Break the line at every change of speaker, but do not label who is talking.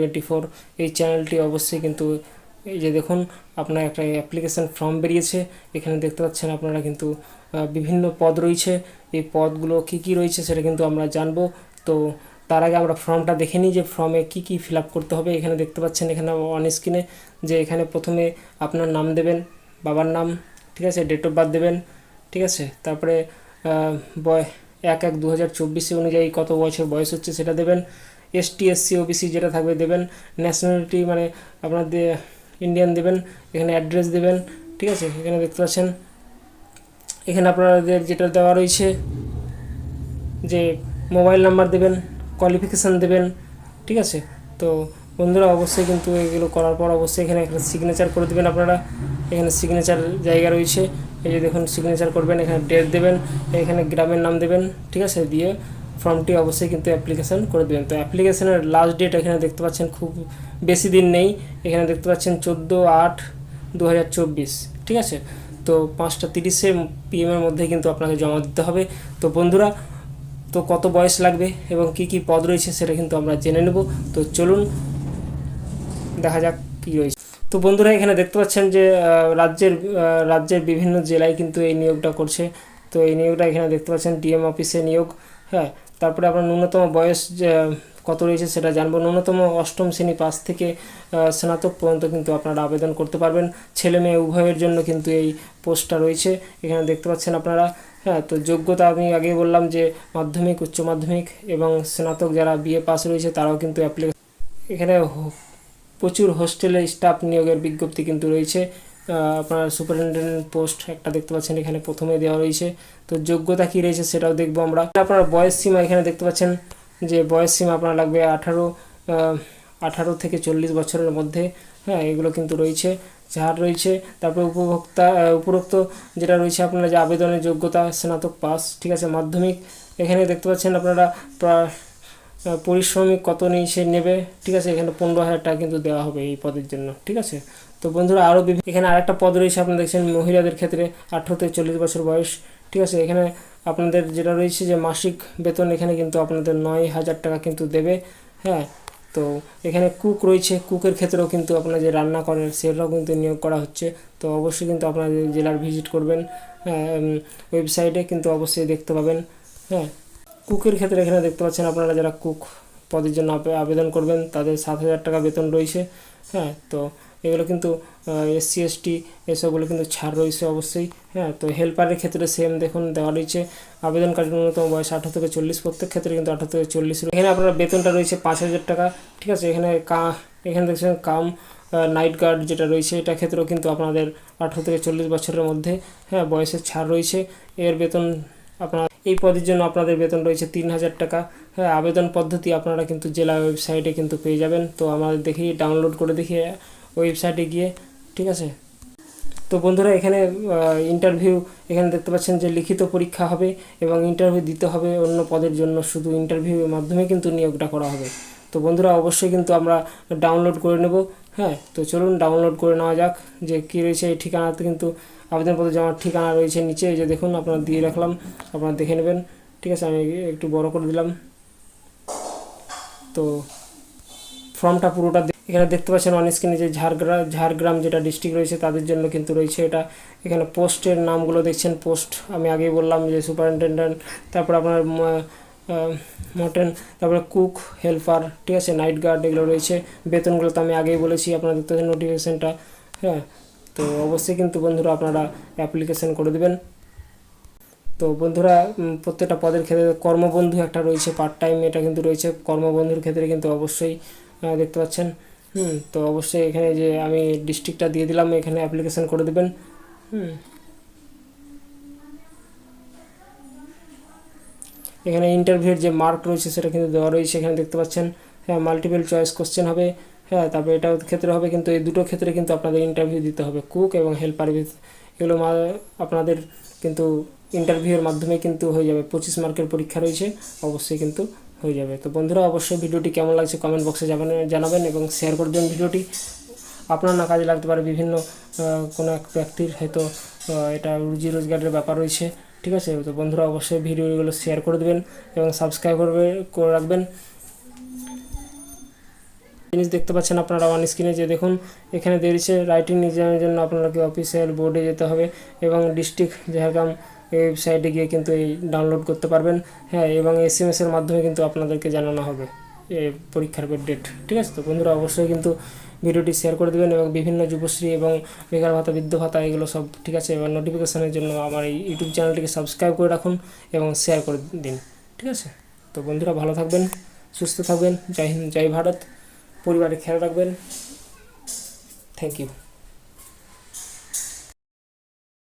Twenty four এই চ্যানেলটি অবশ্যই কিন্তু এই যে দেখুন, আপনার একটা অ্যাপ্লিকেশান ফর্ম বেরিয়েছে। এখানে দেখতে পাচ্ছেন আপনারা কিন্তু বিভিন্ন পদ রয়েছে। এই পদগুলো কি কি রয়েছে সেটা কিন্তু আমরা জানব। তো তার আগে আমরা ফর্মটা দেখে নিই যে ফর্মে কি কি ফিল করতে হবে। এখানে দেখতে পাচ্ছেন, এখানে অন স্ক্রিনে যে এখানে প্রথমে আপনার নাম দেবেন, বাবার নাম, ঠিক আছে ডেট অফ বার্থ দেবেন, ঠিক আছে। তারপরে বয়, এক এক দু অনুযায়ী কত বছর বয়স হচ্ছে সেটা দেবেন। এসটি এসসি ওবিসি যেটা থাকবে দেবেন ন্যাশনালিটি মানে আপনাদের ইন্ডিয়ান দেবেন, এখানে অ্যাড্রেস দেবেন, ঠিক আছে? এখানে দেখতে পাচ্ছেন। এখানে আপনাদের যেটা দেওয়া রয়েছে, যে মোবাইল নাম্বার দেবেন কোয়ালিফিকেশান দেবেন, ঠিক আছে? তো বন্ধুরা, অবশ্যই কিন্তু এগুলো করার পর অবশ্যই এখানে একটা সিগনেচার করে দেবেন আপনারা। এখানে সিগনেচার জায়গা রয়েছে। এই যে দেখুন সিগনেচার করবেন, এখানে ডেট দেবেন, এখানে গ্রামের নাম দেবেন, ঠিক আছে? দিয়ে ফর্মটি অবশ্যই কিন্তু অ্যাপ্লিকেশান করে দেবেন। তো অ্যাপ্লিকেশানের লাস্ট ডেট এখানে দেখতে পাচ্ছেন খুব বেশি দিন নেই। এখানে দেখতে পাচ্ছেন চোদ্দ আট দু ঠিক আছে? তো পাঁচটা তিরিশে পিএমের মধ্যে কিন্তু আপনাকে জমা দিতে হবে। তো বন্ধুরা, তো কত বয়স লাগবে এবং কি কি পদ রয়েছে সেটা কিন্তু আমরা জেনে নেব। তো চলুন, দেখা যাক কী রয়েছে তো বন্ধুরা, এখানে দেখতে পাচ্ছেন যে রাজ্যের রাজ্যের বিভিন্ন জেলায় কিন্তু এই নিয়োগটা করছে। তো এই নিয়োগটা এখানে দেখতে পাচ্ছেন ডিএম অফিসে নিয়োগ হ্যাঁ? তারপরে আপনার ন্যূনতম বয়স কত রয়েছে সেটা জানব। ন্যূনতম অষ্টম শ্রেণি পাস থেকে স্নাতক পর্যন্ত কিন্তু আপনারা আবেদন করতে পারবেন। ছেলে মেয়ে উভয়ের জন্য কিন্তু এই পোস্টটা রয়েছে। এখানে দেখতে পাচ্ছেন আপনারা হ্যাঁ তো যোগ্যতা আমি আগেই বললাম যে, মাধ্যমিক, উচ্চ মাধ্যমিক এবং স্নাতক যারা বিএ পাস রয়েছে তারাও কিন্তু অ্যাপ্লিকেশন এখানে প্রচুর হোস্টেলে স্টাফ নিয়োগের বিজ্ঞপ্তি কিন্তু রয়েছে। আপনার সুপারিনটেন্ডেন্ট পোস্ট একটা দেখতে পাচ্ছেন, এখানে প্রথমে দেওয়া রয়েছে। তো যোগ্যতা কী রয়েছে সেটাও দেখব আমরা। আপনার বয়স সীমা এখানে দেখতে পাচ্ছেন যে বয়স সীমা আপনার লাগবে আঠারো আঠারো থেকে চল্লিশ বছরের মধ্যে। হ্যাঁ এগুলো কিন্তু রয়েছে, যার রয়েছে। তারপরে উপভোক্তা উপরোক্ত যেটা রয়েছে আপনার যে আবেদনের যোগ্যতা, স্নাতক পাস, ঠিক আছে, মাধ্যমিক। এখানে দেখতে পাচ্ছেন আপনারা পরিশ্রমিক কত নিয়ে নেবে, ঠিক আছে? এখানে পনেরো হাজার টাকা কিন্তু দেওয়া হবে এই পদের জন্য, ঠিক আছে? তো বন্ধুরা আরও এখানে আরেকটা পদ রয়েছে আপনারা দেখছেন, মহিলাদের ক্ষেত্রে আঠেরো থেকে চল্লিশ বছর বয়স, ঠিক আছে? এখানে আপনাদের যেটা রয়েছে যে মাসিক বেতন এখানে কিন্তু আপনাদের নয় হাজার টাকা কিন্তু দেবে হ্যাঁ? তো এখানে কুক রয়েছে, কুকের ক্ষেত্রেও কিন্তু আপনারা যে রান্না করেন, সেটাও কিন্তু নিয়োগ করা হচ্ছে। তো অবশ্যই কিন্তু আপনাদের জেলার ভিজিট করবেন ওয়েবসাইটে কিন্তু অবশ্যই দেখতে পাবেন হ্যাঁ? কুকের ক্ষেত্রে এখানে দেখতে পাচ্ছেন আপনারা যারা কুক পদের জন্য আবে- আবেদন করবেন, তাদের সাত হাজার টাকা বেতন রয়েছে হ্যাঁ তো এগুলো কিন্তু এসসি, এসটি এসবগুলো কিন্তু ছাড় রয়েছে অবশ্যই হ্যাঁ তো হেল্পারের ক্ষেত্রে সেম দেখুন, দেওয়া রয়েছে। আবেদনকারীর ন্যূনতম বয়স আঠারো থেকে চল্লিশ, প্রত্যেক ক্ষেত্রে কিন্তু আঠারো থেকে চল্লিশ এখানে আপনার বেতনটা রয়েছে পাঁচ হাজার টাকা, ঠিক আছে? এখানে কা এখানে দেখছেন কাম নাইট গার্ড যেটা রয়েছে, এটা ক্ষেত্রেও কিন্তু আপনাদের আঠারো থেকে চল্লিশ বছরের মধ্যে হ্যাঁ বয়সের ছাড় রয়েছে। এর বেতন আপনার এই পদের জন্য আপনাদের বেতন রয়েছে তিন হাজার টাকা। হ্যাঁ আবেদন পদ্ধতি আপনারা কিন্তু জেলা ওয়েবসাইটে কিন্তু পেয়ে যাবেন। তো আমাদের দেখি ডাউনলোড করে দেখি ওয়েবসাইটে গিয়ে, ঠিক আছে? তো বন্ধুরা, এখানে ইন্টারভিউ এখানে দেখতে পাচ্ছেন যে লিখিত পরীক্ষা হবে এবং ইন্টারভিউ দিতে হবে অন্য পদের জন্য। শুধু ইন্টারভিউয়ের মাধ্যমে কিন্তু নিয়োগটা করা হবে। তো বন্ধুরা, অবশ্যই কিন্তু আমরা ডাউনলোড করে নেব। হ্যাঁ তো চলুন ডাউনলোড করে নেওয়া যাক যে কী রয়েছে। এই ঠিকানাতে কিন্তু আবেদনপত্র জমার ঠিকানা রয়েছে নিচে, এই যে দেখুন, আপনারা দিয়ে রাখলাম, আপনারা দেখে নেবেন। ঠিক আছে, আমি একটু বড় করে দিলাম। তো ফর্মটা পুরোটা এখানে দেখতে পাচ্ছেন অন স্ক্রিনে যে ঝাড়গ্রাম ঝাড়গ্রাম যেটা ডিস্ট্রিক্ট রয়েছে, তাদের জন্য কিন্তু রয়েছে এটা। এখানে পোস্টের নামগুলো দেখছেন, পোস্ট আমি আগেই বললাম যে সুপারিনটেন্ডেন্ট তারপর আপনার মটন, তারপরে কুক হেল্পার ঠিক আছে নাইট গার্ড এগুলো রয়েছে। বেতনগুলো তো আমি আগেই বলেছি, আপনারা দেখতে পাচ্ছেন নোটিফিকেশানটা হ্যাঁ। তো অবশ্যই কিন্তু বন্ধুরা আপনারা অ্যাপ্লিকেশন করে দেবেন। তো বন্ধুরা প্রত্যেকটা পদের ক্ষেত্রে কর্মবন্ধু একটা রয়েছে পার্ট টাইম এটা কিন্তু রয়েছে। কর্মবন্ধুর ক্ষেত্রে কিন্তু অবশ্যই দেখতে পাচ্ছেন। হুম, তো অবশ্যই এখানে যে আমি ডিস্ট্রিক্টটা দিয়ে দিলাম, এখানে অ্যাপ্লিকেশন করে দেবেন। হুম। এখানে ইন্টারভিউর যে মার্ক রয়েছে, সেটা কিন্তু দেওয়া রয়েছে, এখানে দেখতে পাচ্ছেন। হ্যাঁ মাল্টিপল চয়েস কোশ্চেন হবে। হ্যাঁ তারপরে এটাও ক্ষেত্রে হবে, কিন্তু এই দুটো ক্ষেত্রে কিন্তু আপনাদের ইন্টারভিউ দিতে হবে। কুক এবং হেল্পার এগুলো মা- আপনাদের কিন্তু ইন্টারভিউয়ের মাধ্যমে কিন্তু হয়ে যাবে। পঁচিশ মার্কের পরীক্ষা রয়েছে, অবশ্যই কিন্তু হয়ে যাবে। তো বন্ধুরা, অবশ্যই ভিডিওটি কেমন লাগছে কমেন্ট বক্সে যাবেন জানাবেন এবং শেয়ার করে দেবেন ভিডিওটি। আপনার না কাজে লাগতে পারে বিভিন্ন কোনো এক ব্যক্তির হয়তো এটা রুজি রোজগারের ব্যাপার রয়েছে, ঠিক আছে? তো বন্ধুরা, অবশ্যই ভিডিওগুলো শেয়ার করে দেবেন এবং সাবস্ক্রাইব করবে করে রাখবেন। জিনিস দেখতে পাচ্ছেন আপনারা অন স্ক্রিনে যে দেখুন, এখানে দিয়েছে রাইটিং এক্সামের জন্য আপনাকে অফিসিয়াল বোর্ডে যেতে হবে এবং ডিস্ট্রিক্ট ঝাড়গ্রাম ওয়েবসাইটে গিয়ে কিন্তু এই ডাউনলোড করতে পারবেন। হ্যাঁ এবং এস এম এর মাধ্যমে কিন্তু আপনাদেরকে জানানো হবে পরীক্ষার ডেট ঠিক আছে তো বন্ধুরা, অবশ্যই কিন্তু ভিডিওটি শেয়ার করে দেবেন এবং বিভিন্ন যুবশ্রী এবং বেকার ভাতা, বৃদ্ধ ভাতা, এগুলো সব ঠিক আছে এবং নোটিফিকেশনের জন্য আমার এই ইউটিউব চ্যানেলটিকে সাবস্ক্রাইব করে রাখুন এবং শেয়ার করে দিন। ঠিক আছে তো বন্ধুরা, ভালো থাকবেন, সুস্থ থাকবেন। জয় হিন্দ, জয় ভারত। পরিবারের খেয়াল রাখবেন। Thank you